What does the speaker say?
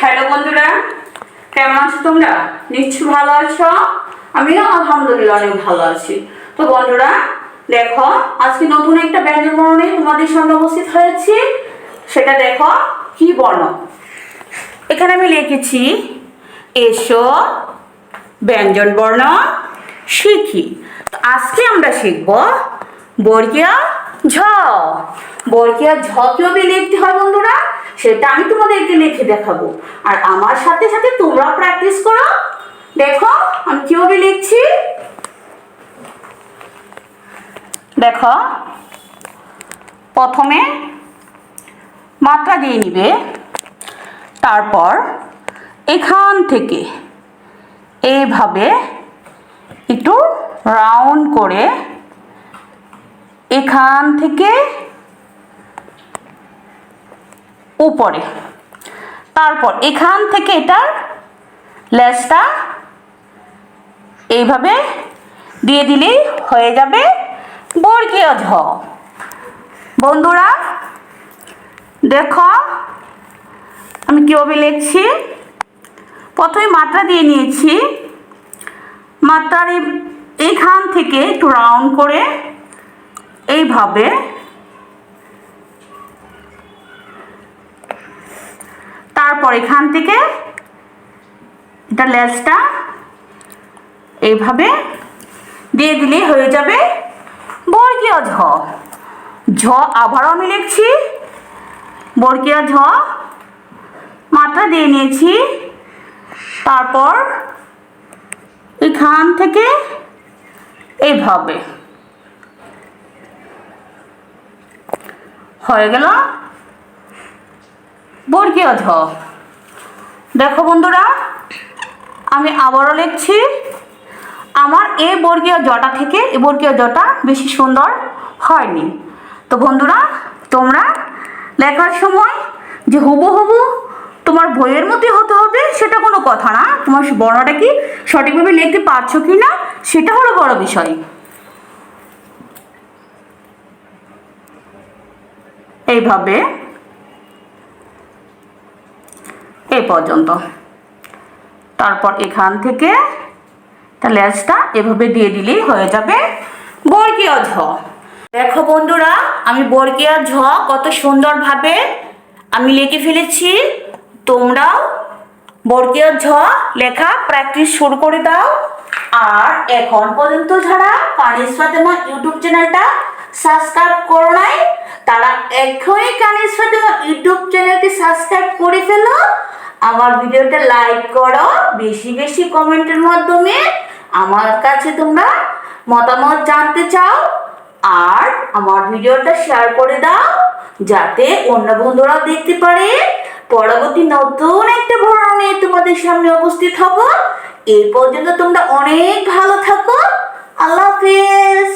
Hello বন্ধুরা, কেমন আছো তোমরা? নিশ্চয় ভালো আছো? আমিও আলহামদুলিল্লাহ অনেক ভালো আছি। তো বন্ধুরা, দেখো, আজকে নতুন একটা ব্যঞ্জন বর্ণে তোমাদের সামনে উপস্থিত হয়েছি। সেটা দেখো, কি বর্ণ? এখানে আমি লিখেছি, এসো, ব্যঞ্জন বর্ণ শিখি। আজকে আমরা শিখব বর্গীয় ঝ। বর্গীয় ঝ কীভাবে লিখতে হয় বন্ধুরা? সেটা আমি তোমাদেরকে লিখে দেখাবো। আর আমার সাথে সাথে তোমরা প্র্যাকটিস করো। দেখো, আমি কীভাবে লিখছি? দেখো, প্রথমে মাত্রা দিয়ে নিবে। তারপর এখান থেকে এইভাবে একটু রাউন্ড করে এখান থেকে উপরে। তারপর এখান থেকে এটার লেজটা এইভাবে দিয়ে দিলেই হয়ে যাবে বর্গীয় ঝ। বন্ধুরা, দেখো, আমি কীভাবে লিখছি? প্রথমে মাত্রা দিয়ে নিয়েছি। মাত্রার এই- এইখান থেকে একটু রাউন্ড করে এইভাবে তারপর এখান থেকে এটা লেজটা এইভাবে দিয়ে দিলেই হয়ে যাবে বর্গীয় ঝ। ঝ আবারও আমি লিখছি, বর্গীয় ঝ মাথা দিয়ে নিয়েছি, তারপর এখান থেকে এইভাবে। হয়ে গেল। বর্গীয় ঝ। দেখো বন্ধুরা, আমি আবারও লিখছি, আমার এ বর্গীয় জটা থেকে এ বর্গীয় জটা বেশি সুন্দর হয়নি। তো বন্ধুরা, তোমরা লেখার সময় যে হুবহু তোমার বইয়ের মধ্যে হতে হবে, সেটা কোনো কথা না। তোমার বর্ণটা কি সঠিকভাবে লিখতে পারছ কি না সেটা হলো বড় বিষয়। এইভাবে এই পর্যন্ত। তারপর এখান থেকে লেজটা এভাবে দিয়ে দিলেই হয়ে যাবে বর্গীয় ঝ। দেখো বন্ধুরা, আমি বর্গীয় ঝ কত সুন্দরভাবে আমি লিখে ফেলেছি। তোমরাও বর্গীয় ঝ লেখা প্র্যাকটিস শুরু করে দাও। আর এখন পর্যন্ত যারা কানিস ফাতেমা ইউটিউব চ্যানেলটা সাবস্ক্রাইব করো নাই তারা এখনই কানিস ফাতেমা ইউটিউব চ্যানেলটি সাবস্ক্রাইব করে ফেলো। আমার ভিডিওটা লাইক করো, বেশি বেশি কমেন্টের মাধ্যমে আমার কাছে তোমরা মতামত জানতে চাও আর আমার ভিডিওটা শেয়ার করে দাও, যাতে অন্য বন্ধুরাও দেখতে পারে। পরবর্তী নতুন একটা ভরণ নিয়ে তোমাদের সামনে উপস্থিত হব। এই পর্যন্ত তোমরা অনেক ভালো থাকো। আল্লাহ হাফেজ।